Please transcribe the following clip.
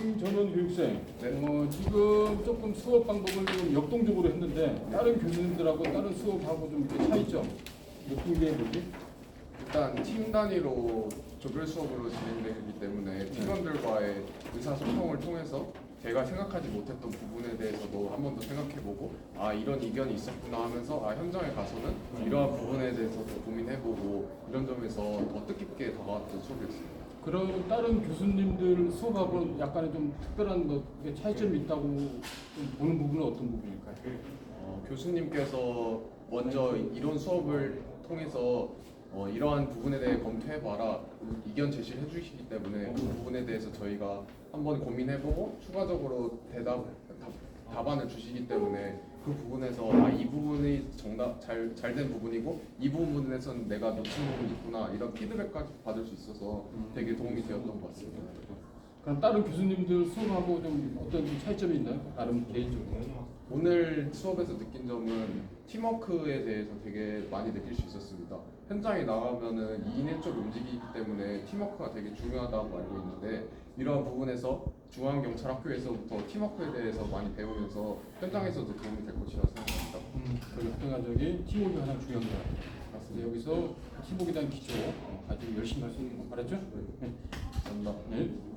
김전원 교육생, 네. 어, 지금 조금 수업 방법을 좀 역동적으로 했는데 다른 교수님들하고 다른 수업하고 좀 이렇게 차이점 느낀 게 뭐지? 일단 팀 단위로 조별 수업으로 진행되기 때문에 팀원들과의 의사소통을 통해서 제가 생각하지 못했던 부분에 대해서도 한 번 더 생각해보고 아 이런 이견이 있었구나 하면서 아 현장에 가서는 이러한 부분에 대해서도 고민해보고 이런 점에서 더 뜻깊게 다가왔던 수업이었습니다. 그런 다른 교수님들 수업하고 약간의 좀 특별한 뭐 차이점이 있다고 좀 보는 부분은 어떤 부분일까요? 어, 교수님께서 먼저 이론 수업을 통해서 어, 이러한 부분에 대해 검토해봐라 이견 제시를 해주시기 때문에 그 부분에 대해서 저희가 한번 고민해보고 추가적으로 대답 답, 답안을 주시기 때문에 그 부분에서 아 이 부분이 정답 잘 잘 된 부분이고 이 부분에서는 내가 놓친 부분이 있구나 이런 피드백까지 받을 수 있어서 되게 도움이 되었던 것 같습니다. 그럼 다른 교수님들 수업하고 좀 어떤 좀 차이점이 있나요? 나름 개인적으로. 오늘 수업에서 느낀 점은 팀워크에 대해서 되게 많이 느낄 수 있었습니다. 현장에 나가면은 2인 1조 움직이기 때문에 팀워크가 되게 중요하다고 알고 있는데 이러한 부분에서 중앙경찰학교에서부터 팀워크에 대해서 많이 배우면서 현장에서도 도움이 될 것이라고 생각합니다. 음, 그 협동가적인 팀워크가 가장 중요한 것 같아요. 맞습니다. 여기서 팀워크에 대한 기초 어, 가지고 열심히 할 수 있는 거 알았죠? 네. 감사합니다. 네.